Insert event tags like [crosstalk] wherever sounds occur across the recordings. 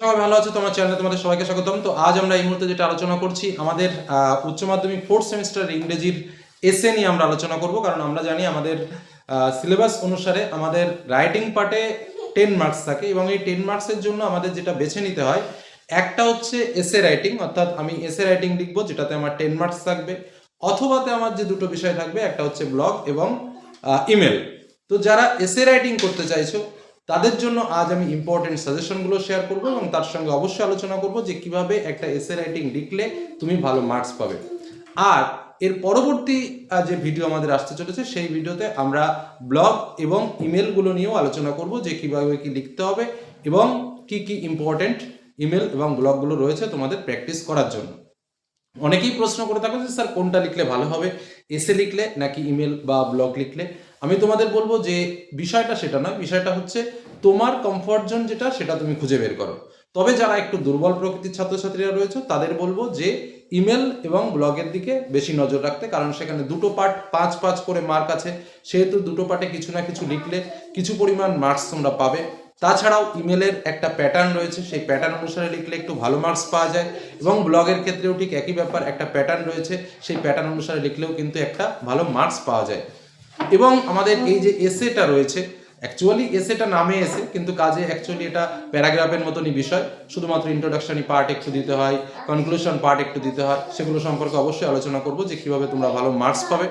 সবাই ভালো আছো? তোমার চ্যানেলে তোমাদের সবাইকে স্বাগতম। তো আজ আমরা এই মুহূর্তে যেটা আলোচনা করছি, আমাদের উচ্চ মাধ্যমিক ফোর্থ সেমিস্টার ইংরেজির এসে নিয়ে আমরা আলোচনা করব। কারণ আমরা জানি আমাদের সিলেবাস অনুসারে আমাদের রাইটিং পার্টে টেন মার্কস থাকে এবং এই টেন মার্কসের জন্য আমাদের যেটা বেছে নিতে হয়, একটা হচ্ছে এসে রাইটিং অর্থাৎ আমি এসে রাইটিং লিখব যেটাতে আমার টেন মার্কস থাকবে, অথবাতে আমার যে দুটো বিষয় থাকবে, একটা হচ্ছে ব্লগ এবং ইমেল তো যারা এসে রাইটিং করতে চাইছো তাদের জন্য আজ আমি ইম্পর্টেন্ট সাজেশনগুলো শেয়ার করব এবং তার সঙ্গে অবশ্যই আলোচনা করব যে কীভাবে একটা এসে রাইটিং লিখলে তুমি ভালো মার্কস পাবে। আর এর পরবর্তী যে ভিডিও আমাদের আসতে চলেছে, সেই ভিডিওতে আমরা ব্লগ এবং ইমেলগুলো নিয়েও আলোচনা করব যে কীভাবে কি লিখতে হবে এবং কি কি ইম্পর্টেন্ট ইমেল এবং ব্লগগুলো রয়েছে তোমাদের প্র্যাকটিস করার জন্য। অনেকেই প্রশ্ন করে থাকো যে, স্যার, কোনটা লিখলে ভালো হবে? এসে লিখলে নাকি ইমেল বা ব্লগ লিখলে? আমি তোমাদের বলব যে বিষয়টা সেটা নয়, বিষয়টা হচ্ছে তোমার কমফর্ট জোন যেটা, সেটা তুমি খুঁজে বের করো। তবে যারা একটু দুর্বল প্রকৃতির ছাত্রছাত্রীরা রয়েছে, তাদের বলব যে ইমেল এবং ব্লগের দিকে বেশি নজর রাখতে, কারণ সেখানে দুটো পার্ট পাঁচ পাঁচ করে মার্ক আছে। সেহেতু দুটো পার্টে কিছু না কিছু লিখলে কিছু পরিমাণ মার্কস তোমরা পাবে। তাছাড়াও ইমেলের একটা প্যাটার্ন রয়েছে, সেই প্যাটার্ন অনুসারে লিখলে একটু ভালো মার্কস পাওয়া যায়। এবং ব্লগের ক্ষেত্রেও ঠিক একই ব্যাপার, একটা প্যাটার্ন রয়েছে, সেই প্যাটার্ন অনুসারে লিখলেও কিন্তু একটা ভালো মার্কস পাওয়া যায়। এবং আমাদের এই যে এসেটা রয়েছে অ্যাকচুয়ালি এসেটা নামে এসে, কিন্তু কাজে অ্যাকচুয়ালি এটা প্যারাগ্রাফের মতনই বিষয়। শুধুমাত্র ইন্ট্রোডাকশনই পার্ট একটু দিতে হয় কনক্লুশন পার্ট একটু দিতে হয়, সেগুলো সম্পর্কে অবশ্যই আলোচনা করব যে কীভাবে তোমরা ভালো মার্কস পাবে।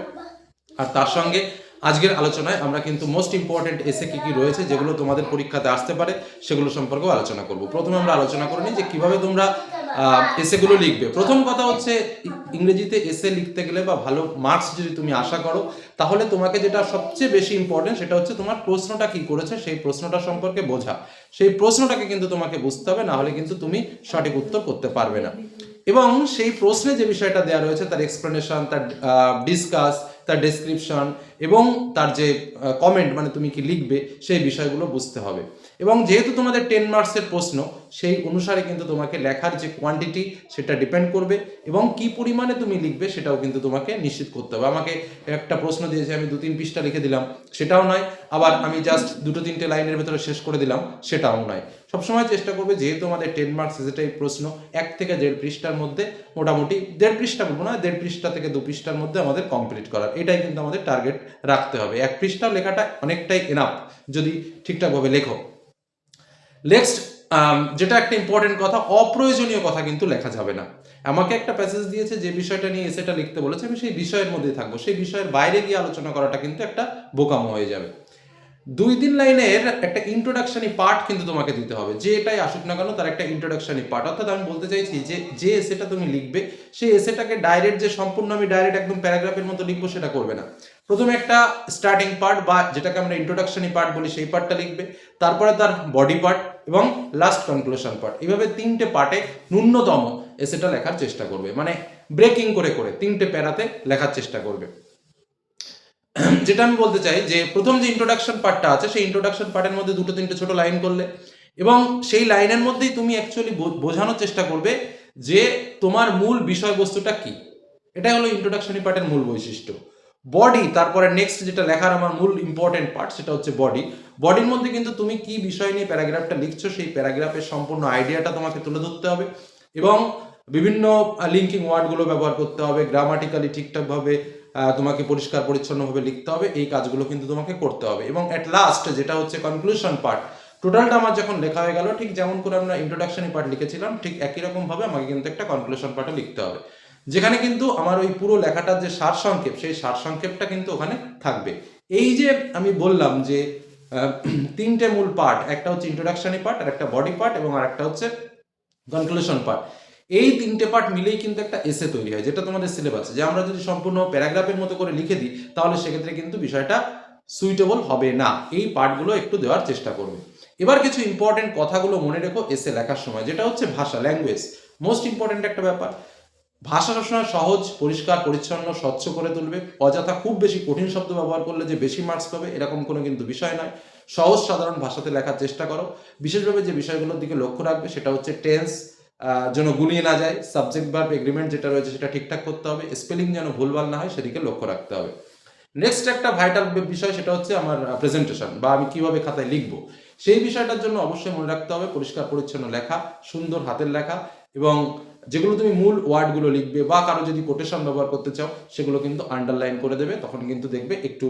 আর তার সঙ্গে আজকের আলোচনায় আমরা কিন্তু মোস্ট ইম্পর্টেন্ট এসে কী কী রয়েছে, যেগুলো তোমাদের পরীক্ষাতে আসতে পারে, সেগুলো সম্পর্কেও আলোচনা করব। প্রথমে আমরা আলোচনা করে নিই যে কীভাবে তোমরা এসেগুলো লিখবে। প্রথম কথা হচ্ছে ইংরেজিতে এসে লিখতে গেলে বা ভালো মার্কস যদি তুমি আশা করো, তাহলে তোমাকে যেটা সবচেয়ে বেশি ইম্পর্টেন্ট সেটা হচ্ছে তোমার প্রশ্নটা কি করেছে, সেই প্রশ্নটা সম্পর্কে বোঝা। সেই প্রশ্নটাকে কিন্তু তোমাকে বুঝতে হবে, না হলে কিন্তু তুমি সঠিক উত্তর করতে পারবে না। এবং সেই প্রশ্নে যে বিষয়টা দেওয়া রয়েছে, তার এক্সপ্লেনেশন তার ডিসকাস তার ডেসক্রিপশন এবং তার যে কমেন্ট মানে তুমি কি লিখবে, সেই বিষয়গুলো বুঝতে হবে। এবং যেহেতু তোমাদের টেন মার্কসের প্রশ্ন, সেই অনুসারে কিন্তু তোমাকে লেখার যে কোয়ান্টিটি সেটা ডিপেন্ড করবে এবং কি পরিমাণে তুমি লিখবে সেটাও কিন্তু তোমাকে নিশ্চিত করতে হবে। আমাকে একটা প্রশ্ন দিয়েছে, আমি দু তিন পৃষ্ঠা লিখে দিলাম, সেটাও নয়। আবার আমি জাস্ট দুটো তিনটে লাইনের ভেতরে শেষ করে দিলাম, সেটাও নয়। সবসময় চেষ্টা করবে, যেহেতু আমাদের টেন মার্কস সেটাই প্রশ্ন, এক থেকে দেড় পৃষ্ঠার মধ্যে, মোটামুটি দেড় পৃষ্ঠা বলব না, দেড় পৃষ্ঠা থেকে দু পৃষ্ঠার মধ্যে আমাদের কমপ্লিট করার। এটাই কিন্তু আমাদের টার্গেট রাখতে হবে। এক পৃষ্ঠা লেখাটা অনেকটাই এনাফ যদি ঠিকঠাকভাবে লেখো। নেক্সট যেটা একটা ইম্পর্টেন্ট কথা, অপ্রয়োজনীয় কথা কিন্তু লেখা যাবে না। আমাকে একটা প্যাসেজ দিয়েছে যে বিষয়টা নিয়ে এসেটা লিখতে বলেছে, আমি সেই বিষয়ের মধ্যে থাকব। সেই বিষয়ের বাইরে গিয়ে আলোচনা করাটা কিন্তু একটা বোকামো হয়ে যাবে। দুই তিন লাইনের একটা ইন্ট্রোডাকশনই পার্ট কিন্তু তোমাকে দিতে হবে। যে এটাই আসুক না কেন, তার একটা ইন্ট্রোডাকশনই পার্ট অর্থাৎ আমি বলতে চাইছি যে যে এসেটা তুমি লিখবে, সেই এসেটাকে ডাইরেক্ট যে সম্পূর্ণ আমি ডাইরেক্ট একদম প্যারাগ্রাফের মতো লিখব, সেটা করবে না। প্রথমে একটা স্টার্টিং পার্ট বা যেটাকে আমরা ইন্ট্রোডাকশনই পার্ট বলি, সেই পার্টটা লিখবে। তারপরে তার বডি পার্ট এবং লাস্ট কনক্লুশন পার্ট এইভাবে তিনটে পার্টে ন্যূনতম এসেটা লেখার চেষ্টা করবে। মানে ব্রেকিং করে করে তিনটে প্যারাতে লেখার চেষ্টা করবে। যেটা আমি বলতে চাই যে, প্রথম যে ইন্ট্রোডাকশন পার্টটা আছে, সেই ইন্ট্রোডাকশন পার্টের মধ্যে দুটো তিনটে ছোট লাইন করলে এবং সেই লাইনের মধ্যেই তুমি অ্যাকচুয়ালি বোঝানোর চেষ্টা করবে যে তোমার মূল বিষয়বস্তুটা কি। এটাই হলো ইন্ট্রোডাকশনই পার্টের মূল বৈশিষ্ট্য। বডি তারপরে নেক্সট যেটা লেখার আমার মূল ইম্পর্টেন্ট পার্ট সেটা হচ্ছে বডি বডির মধ্যে কিন্তু তুমি কি বিষয় নিয়ে প্যারাগ্রাফটা লিখছো, সেই প্যারাগ্রাফের সম্পূর্ণ আইডিয়াটা তোমাকে তুলে ধরতে হবে এবং বিভিন্ন লিঙ্কিং ওয়ার্ডগুলো ব্যবহার করতে হবে গ্রামাটিক্যালি ঠিকঠাকভাবে তোমাকে পরিষ্কার পরিচ্ছন্নভাবে লিখতে হবে, এই কাজগুলো কিন্তু তোমাকে করতে হবে এবং অ্যাট লাস্ট যেটা হচ্ছে কনক্লুশন পার্ট টোটালটা আমার যখন লেখা হয়ে গেল, ঠিক যেমন করে আমরা ইন্ট্রোডাকশনই পার্ট লিখেছিলাম, ঠিক একই রকমভাবে আমাকে কিন্তু একটা কনক্লুশন পার্টও লিখতে হবে। যেখানে কিন্তু আমার ওই পুরো লেখাটার যে সারসংক্ষেপ, সেই সারসংক্ষেপটা কিন্তু ওখানে থাকবে। এই যে আমি বললাম যে [clears throat] তিনটে মূল পার্ট একটা হচ্ছে ইন্ট্রোডাকশনই পার্ট আর একটা বডি পার্ট এবং আর একটা হচ্ছে কনক্লুশন পার্ট এই তিনটে পার্ট মিলেই কিন্তু একটা এসে তৈরি হয়, যেটা তোমাদের সিলেবাসে যে আমরা যদি সম্পূর্ণ প্যারাগ্রাফের মতো করে লিখে দিই, তাহলে সেক্ষেত্রে কিন্তু বিষয়টা সুইটেবল হবে না। এই পার্টগুলো একটু দেওয়ার চেষ্টা করবে। এবার কিছু ইম্পর্টেন্ট কথাগুলো মনে রেখো এসে লেখার সময়, যেটা হচ্ছে ভাষা ল্যাঙ্গুয়েজ মোস্ট ইম্পর্টেন্ট একটা ব্যাপার। ভাষা সবসময় সহজ, পরিষ্কার, পরিচ্ছন্ন, স্বচ্ছ করে তুলবে। অযথা খুব বেশি কঠিন শব্দ ব্যবহার করলে যে বেশি মার্কস পাবে, এরকম কোনো কিন্তু বিষয় নয়। সহজ, সাধারণ ভাষাতে লেখার চেষ্টা করো। বিশেষভাবে যে বিষয়গুলোর দিকে লক্ষ্য রাখবে, সেটা হচ্ছে টেন্স যেন গুলিয়ে না যায়। সাবজেক্ট ভার্ব এগ্রিমেন্ট যেটা রয়েছে, সেটা ঠিকঠাক করতে হবে। স্পেলিং যেন ভুলভাল না হয়, সেদিকে লক্ষ্য রাখতে হবে। নেক্সট একটা ভাইটাল বিষয়, সেটা হচ্ছে আমার প্রেজেন্টেশন বা আমি কীভাবে খাতায় লিখব। সেই বিষয়টার জন্য অবশ্যই মনে রাখতে হবে, পরিষ্কার, পরিচ্ছন্ন লেখা, সুন্দর হাতের লেখা এবং যেগুলো তুমি মূল ওয়ার্ডগুলো লিখবে বা কারও যদি কোটেশন ব্যবহার করতে চাও, সেগুলো কিন্তু আন্ডারলাইন করে দেবে, তখন কিন্তু দেখবে একটু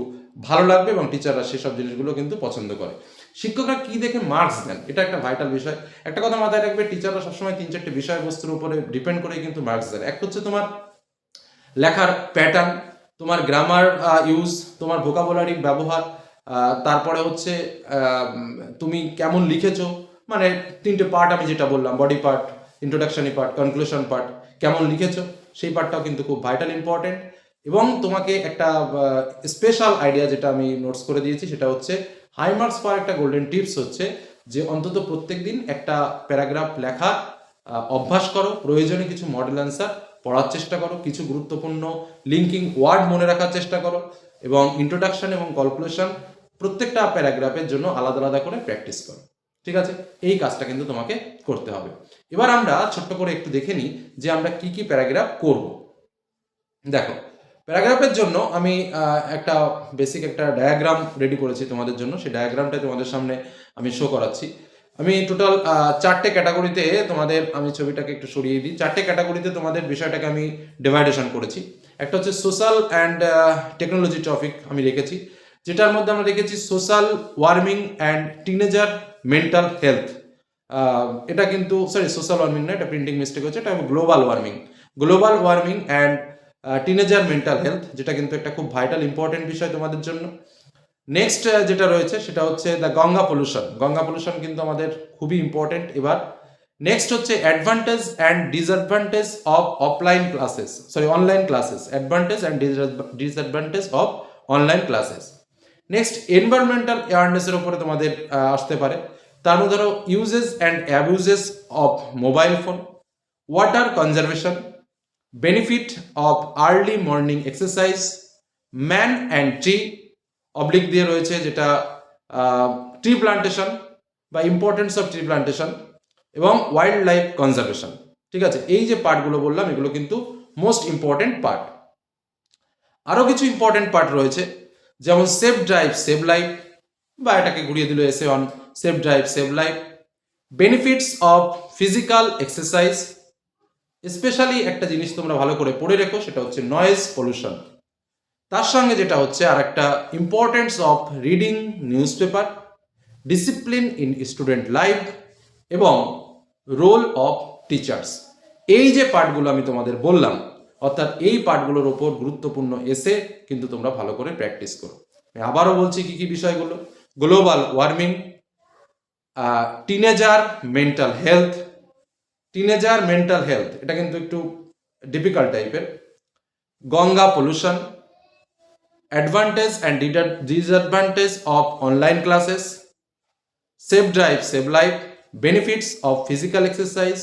ভালো লাগবে এবং টিচাররা সেসব জিনিসগুলো কিন্তু পছন্দ করে। শিক্ষকরা কি দেখে মার্কস দেন? এটা একটা ভাইটাল বিষয়। একটা কথা মাথায় রাখবে টিচাররা সবসময় তিন চারটে বিষয়বস্তুর উপরে ডিপেন্ড করে কিন্তু মার্কস দেন এক হচ্ছে তোমার লেখার প্যাটার্ন তোমার গ্রামার ইউজ তোমার ভোকাবুলারি ব্যবহার তারপরে হচ্ছে তুমি কেমন লিখেছো মানে তিনটে পার্ট আমি যেটা বললাম বডি পার্ট ইন্ট্রোডাকশনি পার্ট কনক্লুশন পার্ট কেমন লিখেছো? সেই পার্টটাও কিন্তু খুব ভাইটাল ইম্পর্টেন্ট এবং তোমাকে একটা স্পেশাল আইডিয়া যেটা আমি নোটস করে দিয়েছি, সেটা হচ্ছে হাই মার্কস পাওয়ার একটা গোল্ডেন টিপস হচ্ছে যে অন্তত প্রত্যেক দিন একটা প্যারাগ্রাফ লেখা অভ্যাস করো, প্রয়োজনে কিছু মডেল অ্যান্সার পড়ার চেষ্টা করো, কিছু গুরুত্বপূর্ণ লিঙ্কিং ওয়ার্ড মনে রাখার চেষ্টা করো এবং ইন্ট্রোডাকশন এবং কলকুলেশন প্রত্যেকটা প্যারাগ্রাফের জন্য আলাদা আলাদা করে প্র্যাকটিস করো। ঠিক আছে? এই কাজটা কিন্তু তোমাকে করতে হবে। এবার আমরা ছোট্ট করে একটু দেখে নিই যে আমরা কি কি প্যারাগ্রাফ করব। দেখো, প্যারাগ্রাফের জন্য আমি একটা বেসিক একটা ডায়াগ্রাম রেডি করেছি তোমাদের জন্য। সেই ডায়াগ্রামটা তোমাদের সামনে আমি শো করাচ্ছি। আমি টোটাল চারটে ক্যাটাগরিতে তোমাদের, আমি ছবিটাকে একটু সরিয়ে দিই। চারটে ক্যাটাগরিতে তোমাদের বিষয়টাকে আমি ডিভাইডেশন করেছি। একটা হচ্ছে সোশ্যাল অ্যান্ড টেকনোলজি টপিক আমি রেখেছি। যেটার মধ্যে আমরা রেখেছি social warming and teenager mental health এটা কিন্তু সরি সোশ্যাল ওয়ার্মিং না, এটা প্রিন্টিং মিস্টেক হচ্ছে, এটা global warming global warming and teenager mental health যেটা কিন্তু একটা খুব ভাইটাল ইম্পর্টেন্ট বিষয় তোমাদের জন্য। নেক্সট যেটা রয়েছে, সেটা হচ্ছে the Ganga pollution Ganga pollution কিন্তু আমাদের খুবই ইম্পর্টেন্ট এবার। নেক্সট হচ্ছে advantage and disadvantage of offline classes sorry online classes advantage and disadvantage of online classes next environmental অ্যাওয়ারনেসের উপরে তোমাদের আসতে পারে। তার মধ্যে ধরো uses and abuses of mobile phone water conservation benefit of early morning exercise man and tree oblique দিয়ে রয়েছে যেটা ট্রি প্লান্টেশন বা ইম্পর্টেন্স অফ ট্রি প্লান্টেশন এবং ওয়াইল্ড লাইফ কনজারভেশন ঠিক আছে? এই যে পার্টগুলো বললাম, এগুলো কিন্তু মোস্ট ইম্পর্টেন্ট পার্ট আরও কিছু ইম্পর্টেন্ট পার্ট রয়েছে। যেমন সেভ ড্রাইভ সেভ লাইফ বা এটাকে ঘুরিয়ে দিল এসে on save drive save life benefits of physical exercise specially একটা জিনিস তোমরা ভালো করে পড়ে রেখো, সেটা হচ্ছে নয়েজ পলিউশন তার সঙ্গে যেটা হচ্ছে আর একটা importance of reading news paper discipline in student life এবং রোল অফ টিচার্স এই যে পার্টগুলো আমি তোমাদের বললাম অর্থাৎ এই পার্টগুলোর ওপর গুরুত্বপূর্ণ এসে কিন্তু তোমরা ভালো করে প্র্যাকটিস করো। আবারও বলছি কি কি বিষয়গুলো? Global warming teenager mental health teenager mental health এটা কিন্তু একটু ডিফিকাল্ট টাইপের Ganga pollution advantage and disadvantage of online classes save drive save life benefits of physical exercise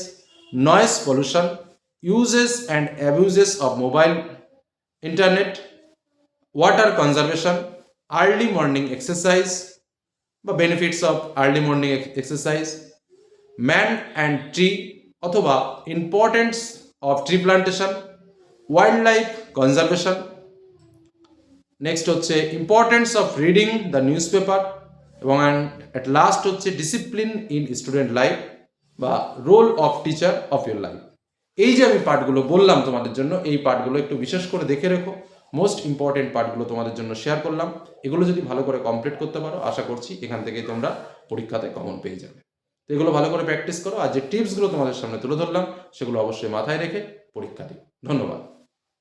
noise pollution uses and abuses of mobile internet water conservation early morning exercise বা benefits of early morning exercise man and tree অথবা importance of tree plantation wild life conservation next হচ্ছে importance of reading the news paper এবং at last হচ্ছে discipline in student life বা role of teacher of your life এই যে আমি পার্টগুলো বললাম তোমাদের জন্য, এই পার্টগুলো একটু বিশেষ করে দেখে রেখো। মোস্ট ইম্পর্টেন্ট পার্টগুলো তোমাদের জন্য শেয়ার করলাম। এগুলো যদি ভালো করে কমপ্লিট করতে পারো, আশা করছি এখান থেকেই তোমরা পরীক্ষাতে কমন পেয়ে যাবে। তো এগুলো ভালো করে প্র্যাকটিস করো, আর যে টিপসগুলো তোমাদের সামনে তুলে ধরলাম, সেগুলো অবশ্যই মাথায় রেখে পরীক্ষা দিও। ধন্যবাদ।